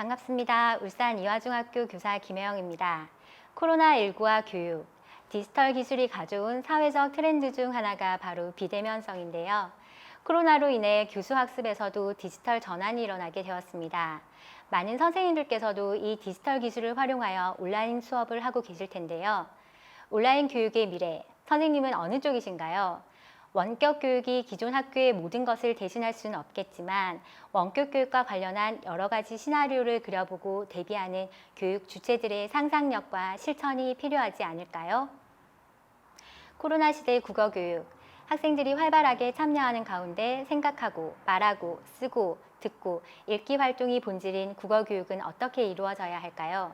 반갑습니다. 울산 이화중학교 교사 김혜영입니다. 코로나19와 교육, 디지털 기술이 가져온 사회적 트렌드 중 하나가 바로 비대면성인데요. 코로나로 인해 교수 학습에서도 디지털 전환이 일어나게 되었습니다. 많은 선생님들께서도 이 디지털 기술을 활용하여 온라인 수업을 하고 계실 텐데요. 온라인 교육의 미래, 선생님은 어느 쪽이신가요? 원격 교육이 기존 학교의 모든 것을 대신할 수는 없겠지만 원격 교육과 관련한 여러 가지 시나리오를 그려보고 대비하는 교육 주체들의 상상력과 실천이 필요하지 않을까요? 코로나 시대 국어 교육, 학생들이 활발하게 참여하는 가운데 생각하고 말하고 쓰고 듣고 읽기 활동이 본질인 국어 교육은 어떻게 이루어져야 할까요?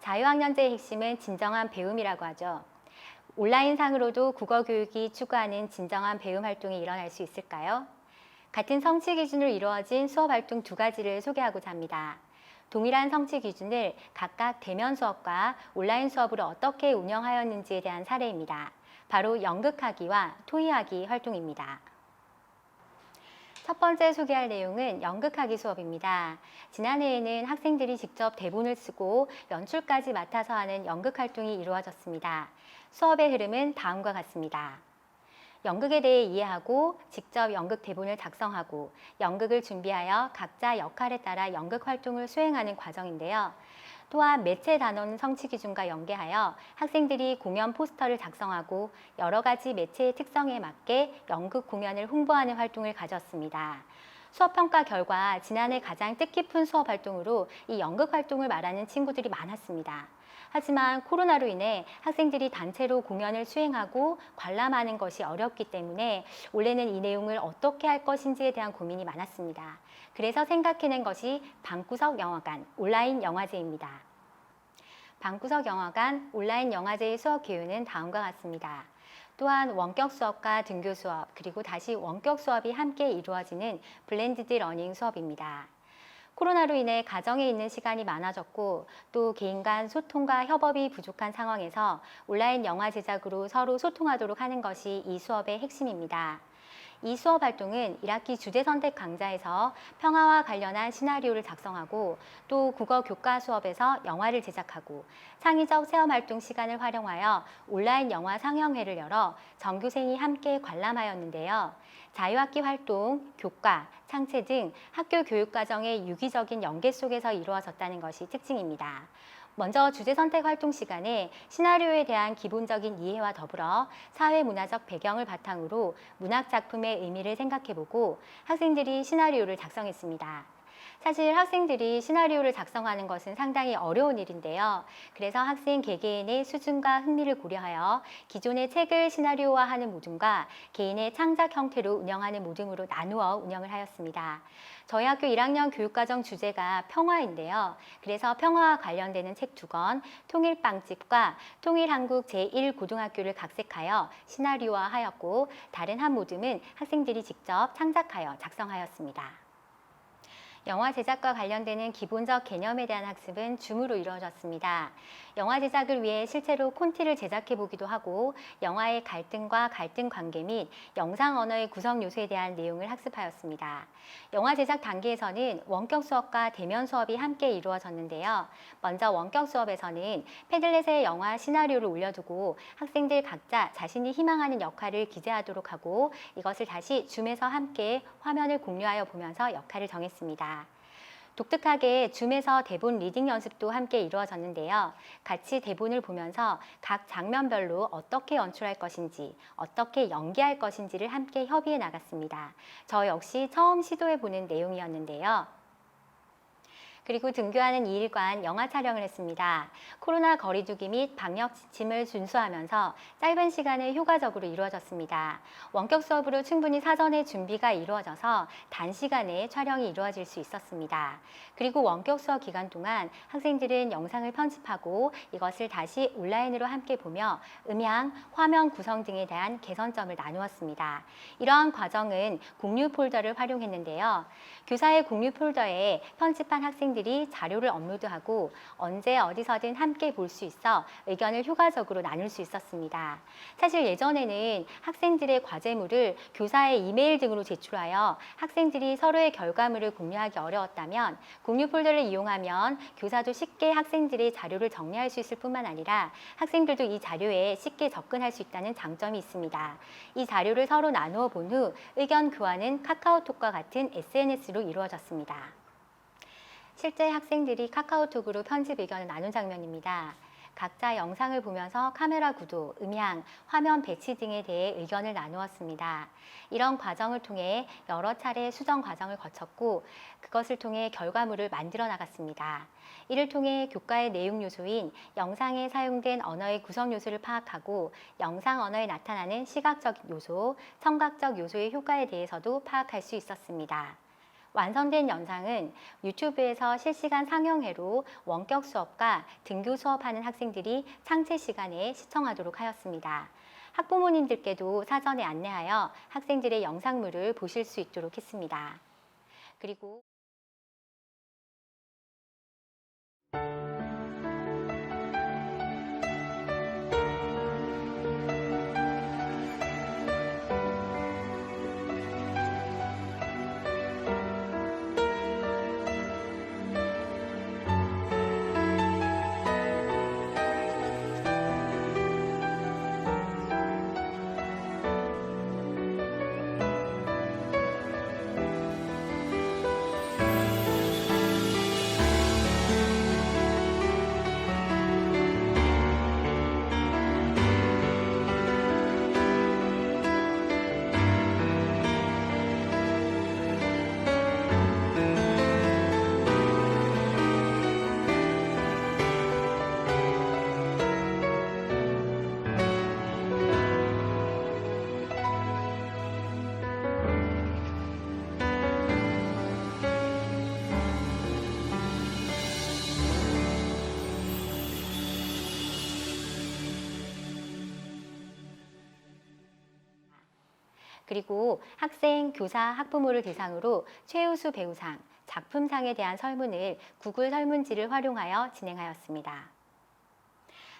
자유학년제의 핵심은 진정한 배움이라고 하죠. 온라인상으로도 국어 교육이 추구하는 진정한 배움 활동이 일어날 수 있을까요? 같은 성취 기준으로 이루어진 수업 활동 두 가지를 소개하고자 합니다. 동일한 성취 기준을 각각 대면 수업과 온라인 수업으로 어떻게 운영하였는지에 대한 사례입니다. 바로 연극하기와 토의하기 활동입니다. 첫 번째 소개할 내용은 연극하기 수업입니다. 지난해에는 학생들이 직접 대본을 쓰고 연출까지 맡아서 하는 연극 활동이 이루어졌습니다. 수업의 흐름은 다음과 같습니다. 연극에 대해 이해하고 직접 연극 대본을 작성하고 연극을 준비하여 각자 역할에 따라 연극 활동을 수행하는 과정인데요. 또한 매체 단원 성취 기준과 연계하여 학생들이 공연 포스터를 작성하고 여러 가지 매체의 특성에 맞게 연극 공연을 홍보하는 활동을 가졌습니다. 수업 평가 결과 지난해 가장 뜻깊은 수업 활동으로 이 연극 활동을 말하는 친구들이 많았습니다. 하지만 코로나로 인해 학생들이 단체로 공연을 수행하고 관람하는 것이 어렵기 때문에 올해는 이 내용을 어떻게 할 것인지에 대한 고민이 많았습니다. 그래서 생각해낸 것이 방구석 영화관 온라인 영화제입니다. 방구석 영화관 온라인 영화제의 수업 기호는 다음과 같습니다. 또한 원격 수업과 등교 수업 그리고 다시 원격 수업이 함께 이루어지는 블렌디드 러닝 수업입니다. 코로나로 인해 가정에 있는 시간이 많아졌고 또 개인 간 소통과 협업이 부족한 상황에서 온라인 영화 제작으로 서로 소통하도록 하는 것이 이 수업의 핵심입니다. 이 수업 활동은 1학기 주제 선택 강좌에서 평화와 관련한 시나리오를 작성하고 또 국어 교과 수업에서 영화를 제작하고 창의적 체험 활동 시간을 활용하여 온라인 영화 상영회를 열어 전교생이 함께 관람하였는데요. 자유학기 활동, 교과, 창체 등 학교 교육 과정의 유기적인 연계 속에서 이루어졌다는 것이 특징입니다. 먼저 주제 선택 활동 시간에 시나리오에 대한 기본적인 이해와 더불어 사회 문화적 배경을 바탕으로 문학 작품의 의미를 생각해보고 학생들이 시나리오를 작성했습니다. 사실 학생들이 시나리오를 작성하는 것은 상당히 어려운 일인데요. 그래서 학생 개개인의 수준과 흥미를 고려하여 기존의 책을 시나리오화하는 모둠과 개인의 창작 형태로 운영하는 모둠으로 나누어 운영을 하였습니다. 저희 학교 1학년 교육과정 주제가 평화인데요. 그래서 평화와 관련되는 책 두 권, 통일빵집과 통일한국 제1고등학교를 각색하여 시나리오화하였고 다른 한 모둠은 학생들이 직접 창작하여 작성하였습니다. 영화 제작과 관련되는 기본적 개념에 대한 학습은 줌으로 이루어졌습니다. 영화 제작을 위해 실제로 콘티를 제작해 보기도 하고 영화의 갈등과 갈등 관계 및 영상 언어의 구성 요소에 대한 내용을 학습하였습니다. 영화 제작 단계에서는 원격 수업과 대면 수업이 함께 이루어졌는데요. 먼저 원격 수업에서는 패들렛에 영화 시나리오를 올려두고 학생들 각자 자신이 희망하는 역할을 기재하도록 하고 이것을 다시 줌에서 함께 화면을 공유하여 보면서 역할을 정했습니다. 독특하게 줌에서 대본 리딩 연습도 함께 이루어졌는데요. 같이 대본을 보면서 각 장면별로 어떻게 연출할 것인지, 어떻게 연기할 것인지를 함께 협의해 나갔습니다. 저 역시 처음 시도해 보는 내용이었는데요. 그리고 등교하는 2일간 영화 촬영을 했습니다. 코로나 거리두기 및 방역 지침을 준수하면서 짧은 시간에 효과적으로 이루어졌습니다. 원격 수업으로 충분히 사전에 준비가 이루어져서 단시간에 촬영이 이루어질 수 있었습니다. 그리고 원격 수업 기간 동안 학생들은 영상을 편집하고 이것을 다시 온라인으로 함께 보며 음향, 화면 구성 등에 대한 개선점을 나누었습니다. 이러한 과정은 공유 폴더를 활용했는데요. 교사의 공유 폴더에 편집한 학생들이 학생들이 자료를 업로드하고 언제 어디서든 함께 볼 수 있어 의견을 효과적으로 나눌 수 있었습니다. 사실 예전에는 학생들의 과제물을 교사의 이메일 등으로 제출하여 학생들이 서로의 결과물을 공유하기 어려웠다면 공유 폴더를 이용하면 교사도 쉽게 학생들의 자료를 정리할 수 있을 뿐만 아니라 학생들도 이 자료에 쉽게 접근할 수 있다는 장점이 있습니다. 이 자료를 서로 나누어 본 후 의견 교환은 카카오톡과 같은 SNS로 이루어졌습니다. 실제 학생들이 카카오톡으로 편집 의견을 나눈 장면입니다. 각자 영상을 보면서 카메라 구도, 음향, 화면 배치 등에 대해 의견을 나누었습니다. 이런 과정을 통해 여러 차례 수정 과정을 거쳤고 그것을 통해 결과물을 만들어 나갔습니다. 이를 통해 교과의 내용 요소인 영상에 사용된 언어의 구성 요소를 파악하고 영상 언어에 나타나는 시각적 요소, 청각적 요소의 효과에 대해서도 파악할 수 있었습니다. 완성된 영상은 유튜브에서 실시간 상영회로 원격 수업과 등교 수업하는 학생들이 창체 시간에 시청하도록 하였습니다. 학부모님들께도 사전에 안내하여 학생들의 영상물을 보실 수 있도록 했습니다. 그리고 그리고 학생, 교사, 학부모를 대상으로 최우수 배우상, 작품상에 대한 설문을 구글 설문지를 활용하여 진행하였습니다.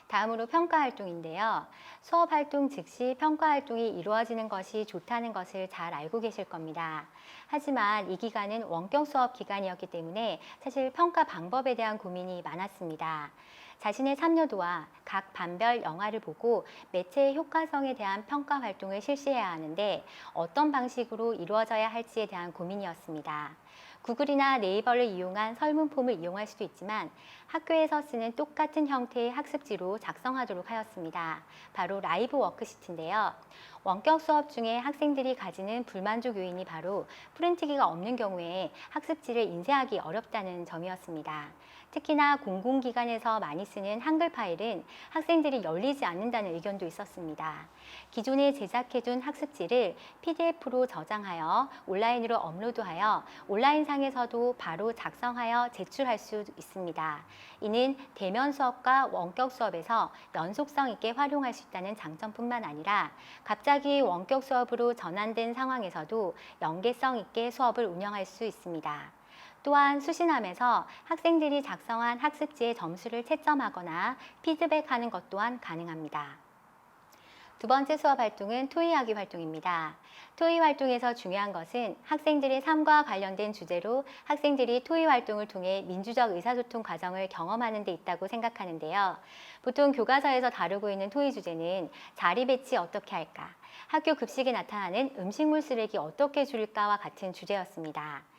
다음으로 평가 활동인데요. 수업 활동 즉시 평가 활동이 이루어지는 것이 좋다는 것을 잘 알고 계실 겁니다. 하지만 이 기간은 원격 수업 기간이었기 때문에 사실 평가 방법에 대한 고민이 많았습니다. 자신의 참여도와 각 반별 영화를 보고 매체의 효과성에 대한 평가 활동을 실시해야 하는데 어떤 방식으로 이루어져야 할지에 대한 고민이었습니다. 구글이나 네이버를 이용한 설문 폼을 이용할 수도 있지만 학교에서 쓰는 똑같은 형태의 학습지로 작성하도록 하였습니다. 바로 라이브 워크시트인데요. 원격 수업 중에 학생들이 가지는 불만족 요인이 바로 프린트기가 없는 경우에 학습지를 인쇄하기 어렵다는 점이었습니다. 특히나 공공기관에서 많이 쓰는 한글 파일은 학생들이 열리지 않는다는 의견도 있었습니다. 기존에 제작해둔 학습지를 PDF로 저장하여 온라인으로 업로드하여 온라인상에서도 바로 작성하여 제출할 수 있습니다. 이는 대면 수업과 원격 수업에서 연속성 있게 활용할 수 있다는 장점뿐만 아니라 갑자기 원격 수업으로 전환된 상황에서도 연계성 있게 수업을 운영할 수 있습니다. 또한 수신함에서 학생들이 작성한 학습지의 점수를 채점하거나 피드백하는 것 또한 가능합니다. 두 번째 수업 활동은 토의하기 활동입니다. 토의 활동에서 중요한 것은 학생들의 삶과 관련된 주제로 학생들이 토의 활동을 통해 민주적 의사소통 과정을 경험하는 데 있다고 생각하는데요. 보통 교과서에서 다루고 있는 토의 주제는 자리 배치 어떻게 할까, 학교 급식에 나타나는 음식물 쓰레기 어떻게 줄일까와 같은 주제였습니다.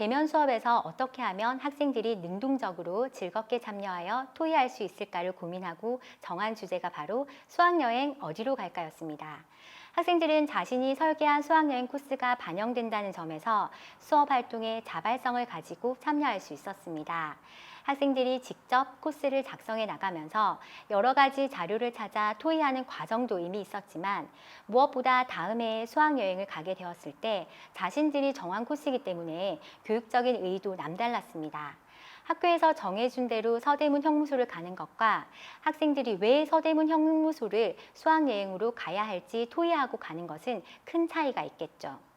대면 수업에서 어떻게 하면 학생들이 능동적으로 즐겁게 참여하여 토의할 수 있을까를 고민하고 정한 주제가 바로 수학여행 어디로 갈까였습니다. 학생들은 자신이 설계한 수학여행 코스가 반영된다는 점에서 수업 활동에 자발성을 가지고 참여할 수 있었습니다. 학생들이 직접 코스를 작성해 나가면서 여러 가지 자료를 찾아 토의하는 과정도 이미 있었지만 무엇보다 다음 해에 수학여행을 가게 되었을 때 자신들이 정한 코스이기 때문에 교육적인 의의도 남달랐습니다. 학교에서 정해준 대로 서대문 형무소를 가는 것과 학생들이 왜 서대문 형무소를 수학여행으로 가야 할지 토의하고 가는 것은 큰 차이가 있겠죠.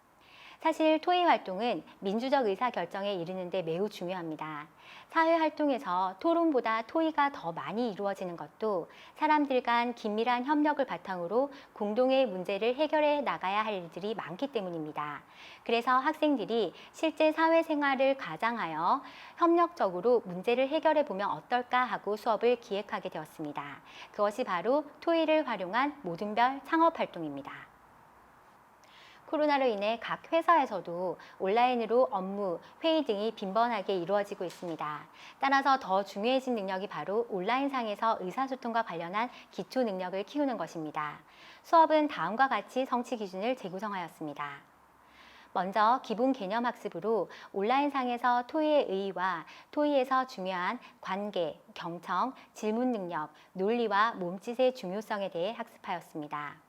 사실 토의 활동은 민주적 의사 결정에 이르는데 매우 중요합니다. 사회 활동에서 토론보다 토의가 더 많이 이루어지는 것도 사람들 간 긴밀한 협력을 바탕으로 공동의 문제를 해결해 나가야 할 일들이 많기 때문입니다. 그래서 학생들이 실제 사회 생활을 가장하여 협력적으로 문제를 해결해 보면 어떨까 하고 수업을 기획하게 되었습니다. 그것이 바로 토의를 활용한 모든별 창업 활동입니다. 코로나로 인해 각 회사에서도 온라인으로 업무, 회의 등이 빈번하게 이루어지고 있습니다. 따라서 더 중요해진 능력이 바로 온라인상에서 의사소통과 관련한 기초 능력을 키우는 것입니다. 수업은 다음과 같이 성취 기준을 재구성하였습니다. 먼저 기본 개념 학습으로 온라인상에서 토의의 의의와 토의에서 중요한 관계, 경청, 질문 능력, 논리와 몸짓의 중요성에 대해 학습하였습니다.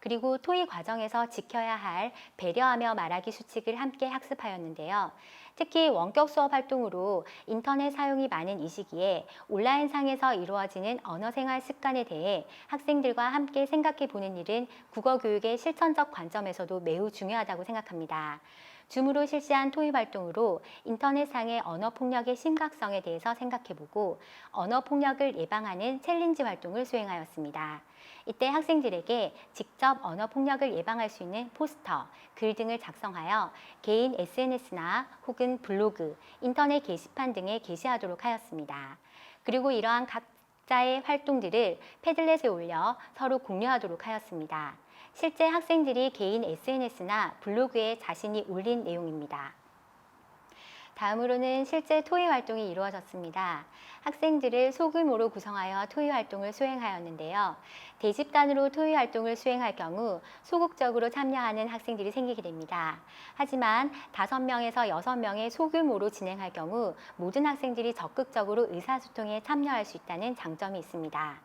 그리고 토의 과정에서 지켜야 할 배려하며 말하기 수칙을 함께 학습하였는데요. 특히 원격 수업 활동으로 인터넷 사용이 많은 이 시기에 온라인상에서 이루어지는 언어 생활 습관에 대해 학생들과 함께 생각해 보는 일은 국어 교육의 실천적 관점에서도 매우 중요하다고 생각합니다. 줌으로 실시한 토의 활동으로 인터넷상의 언어 폭력의 심각성에 대해서 생각해보고 언어 폭력을 예방하는 챌린지 활동을 수행하였습니다. 이때 학생들에게 직접 언어 폭력을 예방할 수 있는 포스터, 글 등을 작성하여 개인 SNS나 혹은 블로그, 인터넷 게시판 등에 게시하도록 하였습니다. 그리고 이러한 각자의 활동들을 패들렛에 올려 서로 공유하도록 하였습니다. 실제 학생들이 개인 SNS나 블로그에 자신이 올린 내용입니다. 다음으로는 실제 토의 활동이 이루어졌습니다. 학생들을 소규모로 구성하여 토의 활동을 수행하였는데요. 대집단으로 토의 활동을 수행할 경우 소극적으로 참여하는 학생들이 생기게 됩니다. 하지만 다섯 명에서 여섯 명의 소규모로 진행할 경우 모든 학생들이 적극적으로 의사소통에 참여할 수 있다는 장점이 있습니다.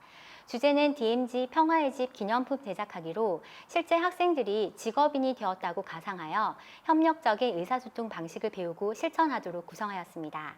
주제는 DMZ 평화의 집 기념품 제작하기로 실제 학생들이 직업인이 되었다고 가상하여 협력적인 의사소통 방식을 배우고 실천하도록 구성하였습니다.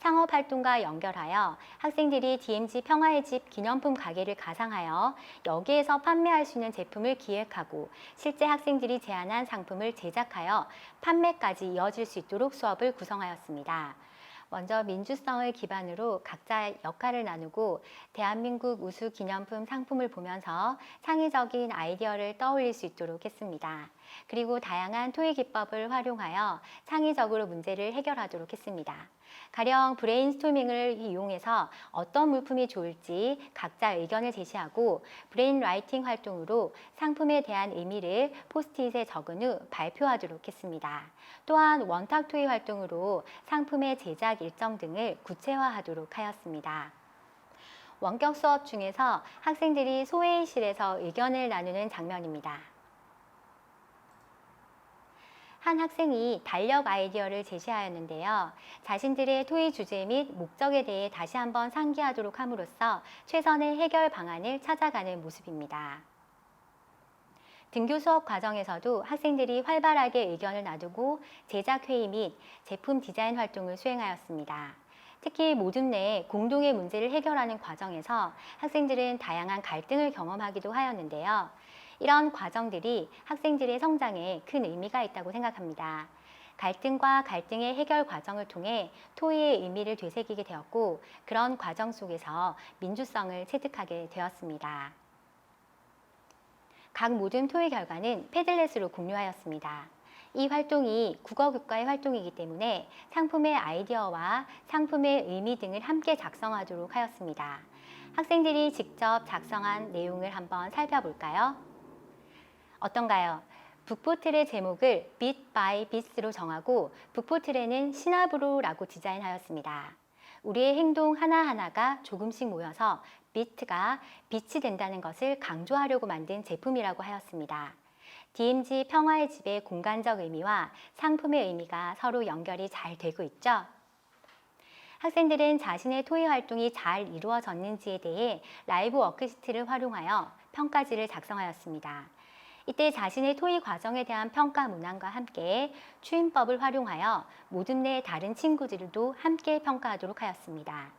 창업 활동과 연결하여 학생들이 DMZ 평화의 집 기념품 가게를 가상하여 여기에서 판매할 수 있는 제품을 기획하고 실제 학생들이 제안한 상품을 제작하여 판매까지 이어질 수 있도록 수업을 구성하였습니다. 먼저 민주성을 기반으로 각자 역할을 나누고 대한민국 우수 기념품 상품을 보면서 창의적인 아이디어를 떠올릴 수 있도록 했습니다. 그리고 다양한 토의 기법을 활용하여 창의적으로 문제를 해결하도록 했습니다. 가령 브레인스토밍을 이용해서 어떤 물품이 좋을지 각자 의견을 제시하고 브레인 라이팅 활동으로 상품에 대한 의미를 포스트잇에 적은 후 발표하도록 했습니다. 또한 원탁 토의 활동으로 상품의 제작 일정 등을 구체화하도록 하였습니다. 원격 수업 중에서 학생들이 소회의실에서 의견을 나누는 장면입니다. 한 학생이 달력 아이디어를 제시하였는데요. 자신들의 토의 주제 및 목적에 대해 다시 한번 상기하도록 함으로써 최선의 해결 방안을 찾아가는 모습입니다. 등교 수업 과정에서도 학생들이 활발하게 의견을 나누고 제작 회의 및 제품 디자인 활동을 수행하였습니다. 특히 모둠 내 공동의 문제를 해결하는 과정에서 학생들은 다양한 갈등을 경험하기도 하였는데요. 이런 과정들이 학생들의 성장에 큰 의미가 있다고 생각합니다. 갈등과 갈등의 해결 과정을 통해 토의의 의미를 되새기게 되었고 그런 과정 속에서 민주성을 체득하게 되었습니다. 각 모든 토의 결과는 패들렛으로 공유하였습니다. 이 활동이 국어 교과의 활동이기 때문에 상품의 아이디어와 상품의 의미 등을 함께 작성하도록 하였습니다. 학생들이 직접 작성한 내용을 한번 살펴볼까요? 어떤가요? 북포틀의 제목을 빛 바이 빛으로 정하고 북포틀에는 시나브로라고 디자인하였습니다. 우리의 행동 하나하나가 조금씩 모여서 비트가 빛이 된다는 것을 강조하려고 만든 제품이라고 하였습니다. DMZ 평화의 집의 공간적 의미와 상품의 의미가 서로 연결이 잘 되고 있죠? 학생들은 자신의 토의 활동이 잘 이루어졌는지에 대해 라이브 워크시트를 활용하여 평가지를 작성하였습니다. 이때 자신의 토의 과정에 대한 평가 문항과 함께 추임법을 활용하여 모든 내 다른 친구들도 함께 평가하도록 하였습니다.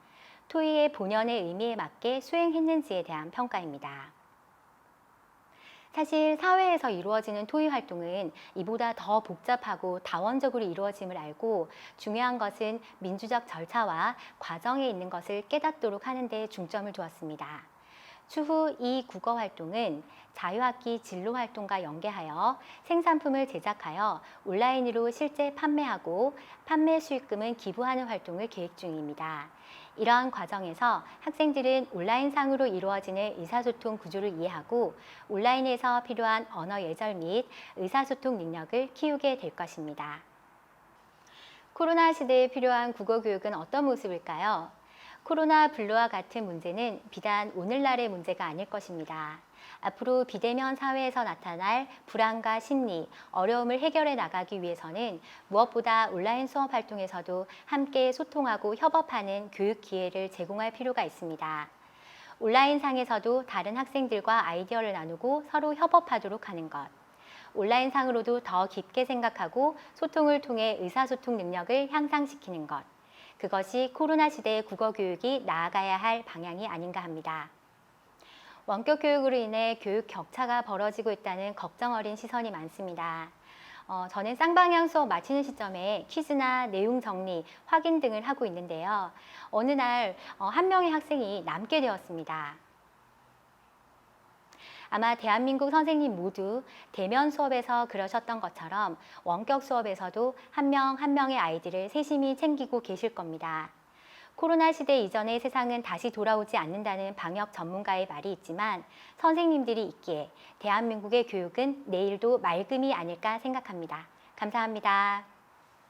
토의의 본연의 의미에 맞게 수행했는지에 대한 평가입니다. 사실 사회에서 이루어지는 토의 활동은 이보다 더 복잡하고 다원적으로 이루어짐을 알고 중요한 것은 민주적 절차와 과정에 있는 것을 깨닫도록 하는 데 중점을 두었습니다. 추후 이 국어 활동은 자유학기 진로 활동과 연계하여 생산품을 제작하여 온라인으로 실제 판매하고 판매 수익금은 기부하는 활동을 계획 중입니다. 이러한 과정에서 학생들은 온라인상으로 이루어지는 의사소통 구조를 이해하고 온라인에서 필요한 언어 예절 및 의사소통 능력을 키우게 될 것입니다. 코로나 시대에 필요한 국어 교육은 어떤 모습일까요? 코로나 블루와 같은 문제는 비단 오늘날의 문제가 아닐 것입니다. 앞으로 비대면 사회에서 나타날 불안과 심리, 어려움을 해결해 나가기 위해서는 무엇보다 온라인 수업 활동에서도 함께 소통하고 협업하는 교육 기회를 제공할 필요가 있습니다. 온라인상에서도 다른 학생들과 아이디어를 나누고 서로 협업하도록 하는 것. 온라인상으로도 더 깊게 생각하고 소통을 통해 의사소통 능력을 향상시키는 것. 그것이 코로나 시대의 국어 교육이 나아가야 할 방향이 아닌가 합니다. 원격 교육으로 인해 교육 격차가 벌어지고 있다는 걱정 어린 시선이 많습니다. 어, 저는 쌍방향 수업 마치는 시점에 퀴즈나 내용 정리, 확인 등을 하고 있는데요. 어느 날 어, 한 명의 학생이 남게 되었습니다. 아마 대한민국 선생님 모두 대면 수업에서 그러셨던 것처럼 원격 수업에서도 한명한 명의 아이들을 세심히 챙기고 계실 겁니다. 코로나 시대 이전의 세상은 다시 돌아오지 않는다는 방역 전문가의 말이 있지만 선생님들이 있기에 대한민국의 교육은 내일도 맑음이 아닐까 생각합니다. 감사합니다.